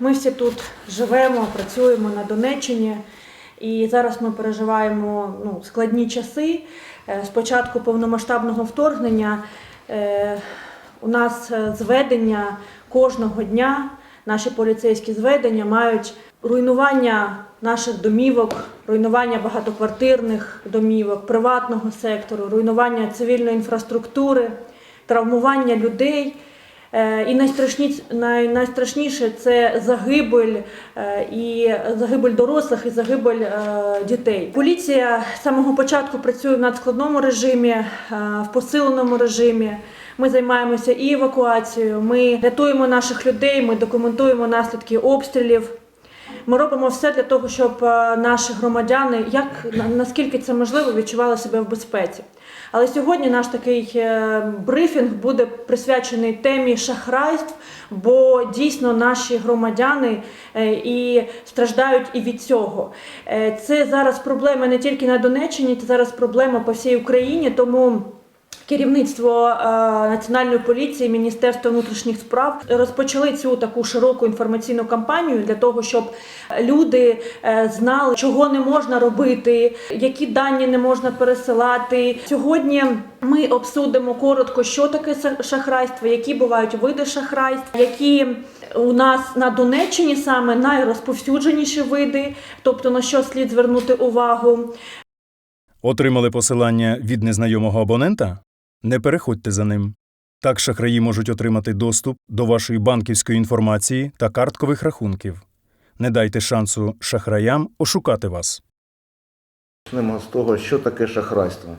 Ми всі тут живемо, працюємо на Донеччині, і зараз ми переживаємо ну, складні часи. Е, З початку повномасштабного вторгнення е, у нас е, зведення кожного дня, наші поліцейські зведення мають руйнування наших домівок, руйнування багатоквартирних домівок, приватного сектору, руйнування цивільної інфраструктури, травмування людей. Е, І найстрашні, най, найстрашніше це загибель е, і загибель дорослих, і загибель е, дітей. Поліція з самого початку працює в надскладному режимі, в посиленому режимі. Ми займаємося і евакуацією. Ми рятуємо наших людей, ми документуємо наслідки обстрілів. Ми робимо все для того, щоб е, наші громадяни, як наскільки це можливо, відчували себе в безпеці. Але сьогодні наш такий е, брифінг буде присвячений темі шахрайств, бо дійсно наші громадяни е, і страждають і від цього. Це зараз проблема не тільки на Донеччині, це зараз проблема по всій Україні. Тому Керівництво е, Національної поліції, Міністерство внутрішніх справ розпочали цю таку широку інформаційну кампанію для того, щоб люди е, знали, чого не можна робити, які дані не можна пересилати. Сьогодні ми обсудимо коротко, що таке шахрайство, які бувають види шахрайств, які у нас на Донеччині саме найрозповсюдженіші види, тобто на що слід звернути увагу. Отримали посилання від незнайомого абонента? Не переходьте за ним. Так шахраї можуть отримати доступ до вашої банківської інформації та карткових рахунків. Не дайте шансу шахраям ошукати вас. Почнемо з того, що таке шахрайство.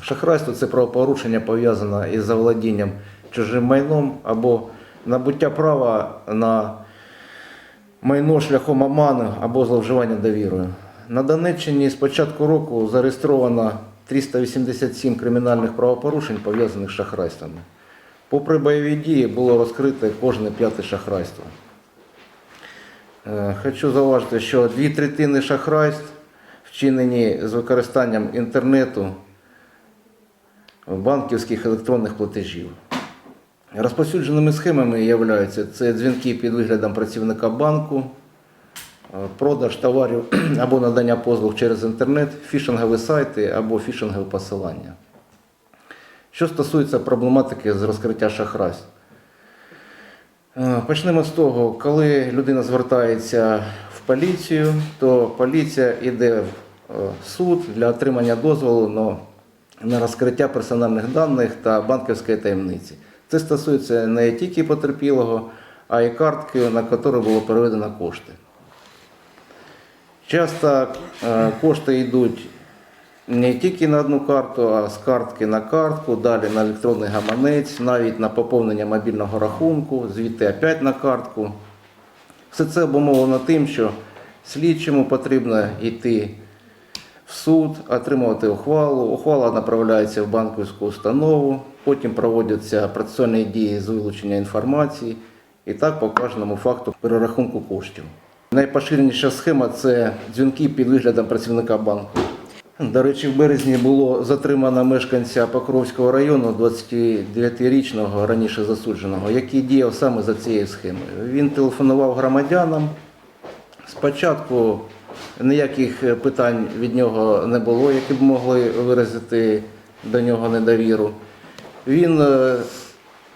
Шахрайство це правопорушення пов'язане із заволодінням чужим майном або набуття права на майно шляхом омани або зловживання довірою. На Донеччині з початку року зареєстровано 387 кримінальних правопорушень, пов'язаних з шахрайствами. Попри бойові дії, було розкрите кожне п'яте шахрайство. Е, Хочу зауважити, що дві третини шахрайств вчинені з використанням інтернету, банківських електронних платежів. Розповсюдженими схемами являються це дзвінки під виглядом працівника банку, продаж товарів або надання послуг через інтернет, фішингові сайти або фішингові посилання. Що стосується проблематики з розкриття шахрайств. Е, Почнемо з того, коли людина звертається в поліцію, то поліція йде в е, суд для отримання дозволу на, розкриття персональних даних та банківської таємниці. Це стосується не тільки потерпілого, а й картки, на яку було переведено кошти. Часто е, кошти йдуть не тільки на одну карту, а з картки на картку, далі на електронний гаманець, навіть на поповнення мобільного рахунку, звідти опять на картку. Все це обумовлено тим, що слідчому потрібно йти в суд, отримувати ухвалу. Ухвала направляється в банківську установу, потім проводяться процесуальні дії з вилучення інформації і так по кожному факту перерахунку коштів. Найпоширеніша схема це дзвінки під виглядом працівника банку. До речі, в березні було затримано мешканця Покровського району, 29-річного раніше засудженого, який діяв саме за цією схемою. Він телефонував громадянам. Спочатку ніяких питань від нього не було, які б могли виразити до нього недовіру. Він е,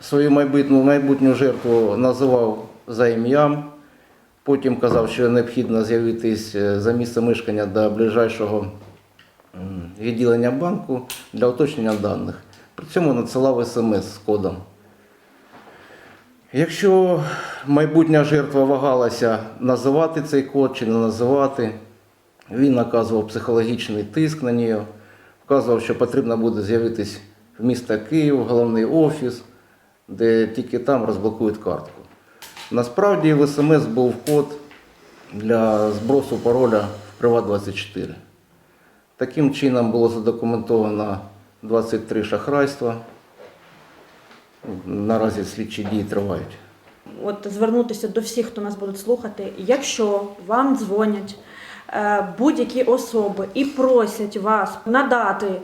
свою майбутню, майбутню жертву називав за ім'ям, потім казав, що необхідно з'явитись е, за місце мешкання до ближайшого відділення банку для уточнення даних. При цьому надсилав смс з кодом. Якщо майбутня жертва вагалася називати цей код чи не називати, він наказував психологічний тиск на нього, вказував, що потрібно буде з'явитись в місто Київ, головний офіс, де тільки там розблокують картку. Насправді в смс був код для збросу пароля в Приват24. Таким чином було задокументовано 23 шахрайства. Наразі слідчі дії тривають. от звернутися до всіх, хто нас буде слухати. Якщо вам дзвонять е, будь-які особи і просять вас надати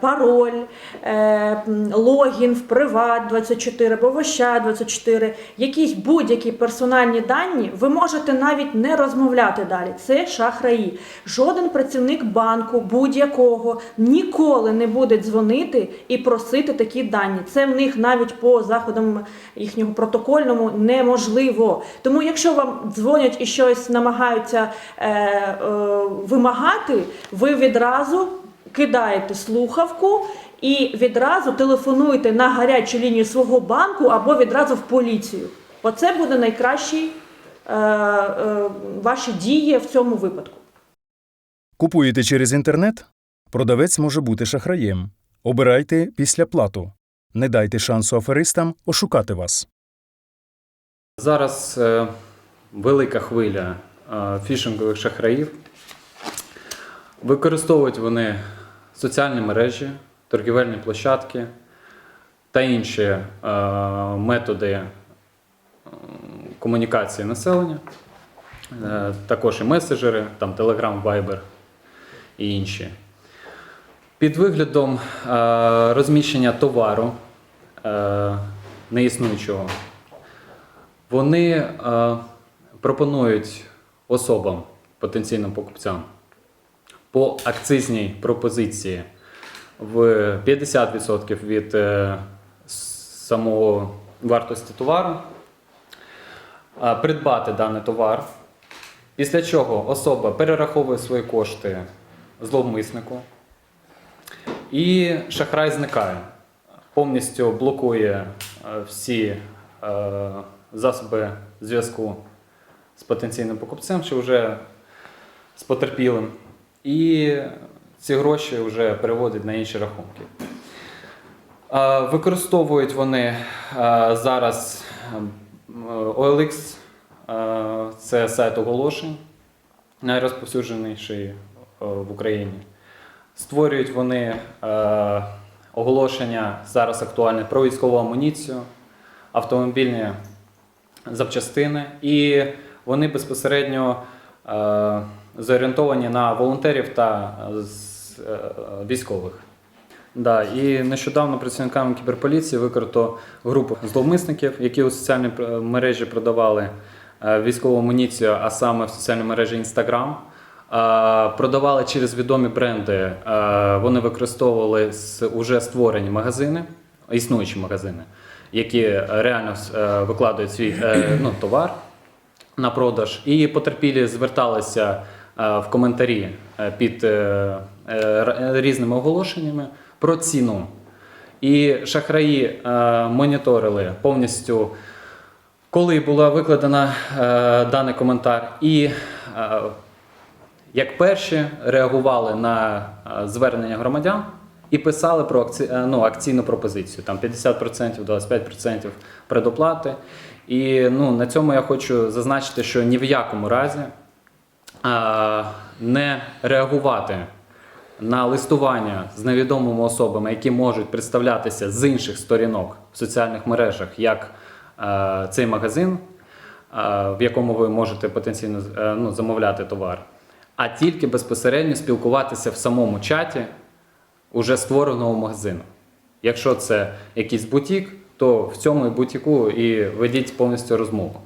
пароль, е, логін в Приват 24 або в Ощад 24, якісь будь-які персональні дані, ви можете навіть не розмовляти далі. Це шахраї. Жоден працівник банку будь-якого ніколи не буде дзвонити і просити такі дані. Це в них навіть по заходам їхнього протокольному неможливо. Тому, якщо вам дзвонять і щось намагаються е, е, вимагати, ви відразу кидаєте слухавку і відразу телефонуєте на гарячу лінію свого банку або відразу в поліцію. Оце буде найкращі е, е, ваші дії в цьому випадку. Купуєте через інтернет? Продавець може бути шахраєм. Обирайте після плату. Не дайте шансу аферистам ошукати вас. Зараз е, велика хвиля е, фішингових шахраїв. Використовують вони соціальні мережі, торгівельні площадки та інші е, методи е, комунікації населення, Е, також і меседжери, там Telegram, Viber і інші. Під виглядом розміщення товару неіснуючого вони пропонують особам, потенційним покупцям, по акцизній пропозиції. В 50% від е, самого вартості товару придбати даний товар, після чого особа перераховує свої кошти зловмиснику, і шахрай зникає, повністю блокує е, всі е, засоби зв'язку з потенційним покупцем чи вже з потерпілим. І ці гроші вже переводять на інші рахунки. Використовують вони зараз OLX, е, це сайт оголошень, найрозповсюдженіший е, в Україні. Створюють вони е, оголошення зараз актуальне про військову амуніцію, автомобільні запчастини, і вони безпосередньо е, зорієнтовані на волонтерів та е, е, військових. Да, і нещодавно працівниками кіберполіції викрито групу зловмисників, які у соціальній мережі продавали е, військову амуніцію, а саме в соціальній мережі Instagram. Е, Продавали через відомі бренди. е, Вони використовували уже створені магазини, існуючі магазини, які реально е, викладають свій е, ну, товар на продаж. І потерпілі зверталися е, в коментарі е, під е, е, різними оголошеннями про ціну. І шахраї е, моніторили повністю, коли була викладена е, даний коментар, і е, як перші реагували на е, звернення громадян і писали про акці... е, ну, акційну пропозицію, там 50%, 25% предоплати. І ну, на цьому я хочу зазначити, що ні в якому разі е, не реагувати на листування з невідомими особами, які можуть представлятися з інших сторінок в соціальних мережах, як е, цей магазин, е, в якому ви можете потенційно е, ну, замовляти товар, а тільки безпосередньо спілкуватися в самому чаті уже створеного магазину. Якщо це якийсь бутік, то в цьому бутіку і ведіть повністю розмову.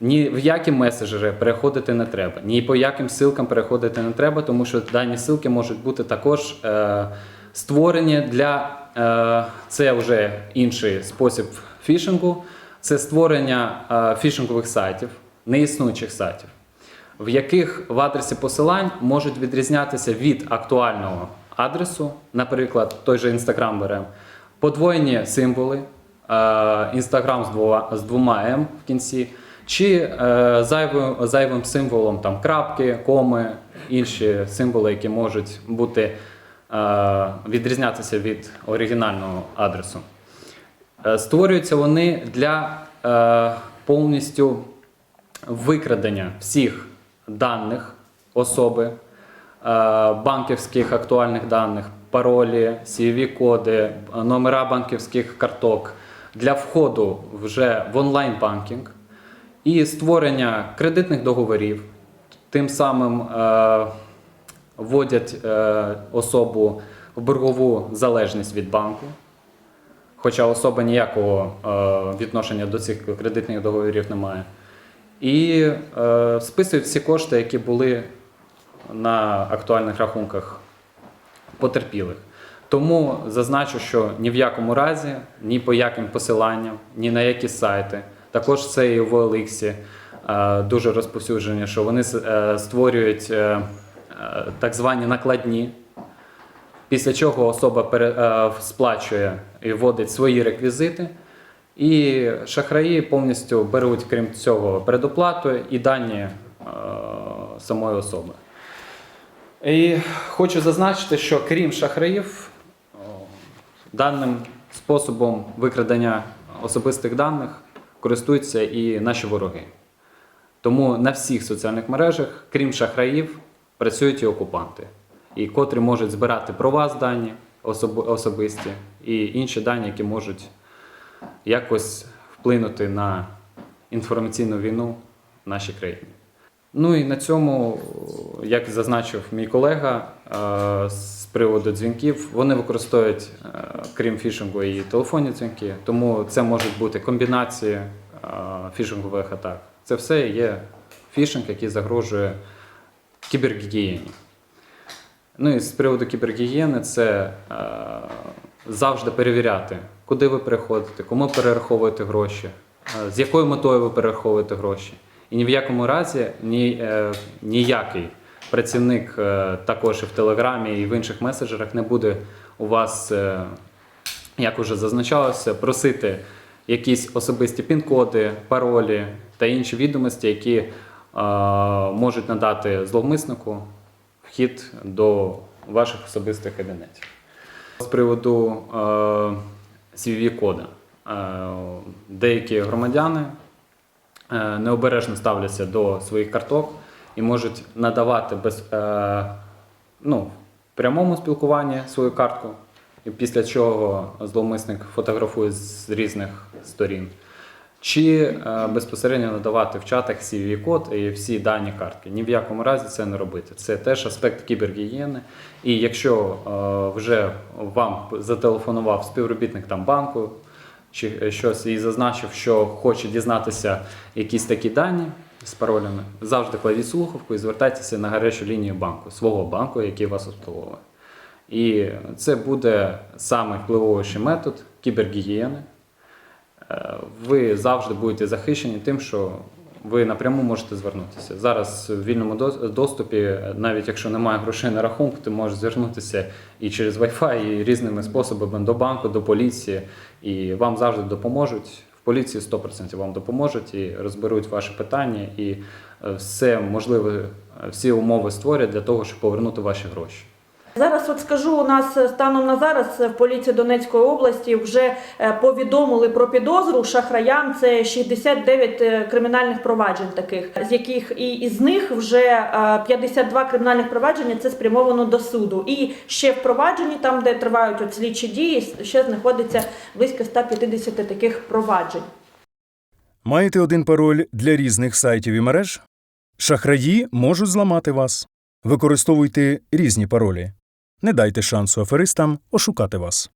Ні в які меседжери переходити не треба, ні по яким ссылкам переходити не треба, тому що дані ссылки можуть бути також е, створені для е, це вже інший спосіб фішингу. Це створення е, фішингових сайтів, неіснуючих сайтів, в яких в адресі посилань можуть відрізнятися від актуального адресу, наприклад, той же Instagram беремо, подвоєні символи, Інстаграм з двома, з двома М в кінці, чи е, зайвим, зайвим символом там крапки, коми, інші символи, які можуть бути е, відрізнятися від оригінального адресу. Е, Створюються вони для повністю викрадення всіх даних особи, банківських актуальних даних, паролі, CVV-коди, номера банківських карток для входу вже в онлайн-банкінг і створення кредитних договорів, тим самим е, вводять е, особу в боргову залежність від банку, хоча особа ніякого е, відношення до цих кредитних договорів не має. І е, списують всі кошти, які були на актуальних рахунках потерпілих. Тому зазначу, що ні в якому разі, ні по яким посиланням, ні на які сайти. Також це і в OLX е, дуже розповсюджені, що вони е, створюють е, так звані накладні, після чого особа сплачує і вводить свої реквізити. І шахраї повністю беруть, крім цього, передоплату і дані самої особи. І хочу зазначити, що крім шахраїв, даним способом викрадення особистих даних користуються і наші вороги. Тому на всіх соціальних мережах, крім шахраїв, працюють і окупанти, і котрі можуть збирати про вас дані особисті і інші дані, які можуть якось вплинути на інформаційну війну в нашій країні. Ну і на цьому, як зазначив мій колега е, з приводу дзвінків, вони використовують, е, крім фішингу, і телефонні дзвінки, тому це можуть бути комбінації е, фішингових атак. Це все є фішинг, який загрожує кібергігієні. Ну і з приводу кібергігієни це завжди перевіряти, куди ви переходите, кому перераховуєте гроші, з якою метою ви перераховуєте гроші. І ні в якому разі ні, е, ніякий працівник е, також і в Телеграмі і в інших меседжерах не буде у вас, е, як уже зазначалося, просити якісь особисті пін-коди, паролі та інші відомості, які е, можуть надати зловмиснику вхід до ваших особистих кабінетів. З приводу е, CVV-кода. Е, деякі громадяни необережно ставляться до своїх карток і можуть надавати без, е, ну, прямому спілкуванні свою картку, і після чого зловмисник фотографує з різних сторін. Чи е, безпосередньо надавати в чатах CVV-код і всі дані картки. Ні в якому разі це не робити. Це теж аспект кібергігієни. І якщо е, вже вам зателефонував співробітник там банку чи щось і зазначив, що хоче дізнатися якісь такі дані з паролями, завжди кладіть слухавку і звертайтеся на гарячу лінію банку, свого банку, який вас обслуговує. І це буде саме впливовіший метод кібергігієни. Е, ви завжди будете захищені тим, що ви напряму можете звернутися. Зараз в вільному доступі, навіть якщо немає грошей на рахунку, ти можеш звернутися і через Wi-Fi, і різними способами до банку, до поліції, і вам завжди допоможуть. В поліції 100% вам допоможуть і розберуть ваші питання, і е, все можливе, всі умови створять для того, щоб повернути ваші гроші. Зараз от скажу, у нас е, станом на зараз е, в поліції Донецької області вже е, повідомили про підозру шахраям. Це 69 е, кримінальних проваджень таких, з яких і із них вже е, 52 кримінальних провадження це спрямовано до суду. І ще в провадженні, там де тривають от слідчі дії, ще знаходиться близько 150 таких проваджень. Маєте один пароль для різних сайтів і мереж? Шахраї можуть зламати вас. Використовуйте різні паролі. Не дайте шансу аферистам ошукати вас.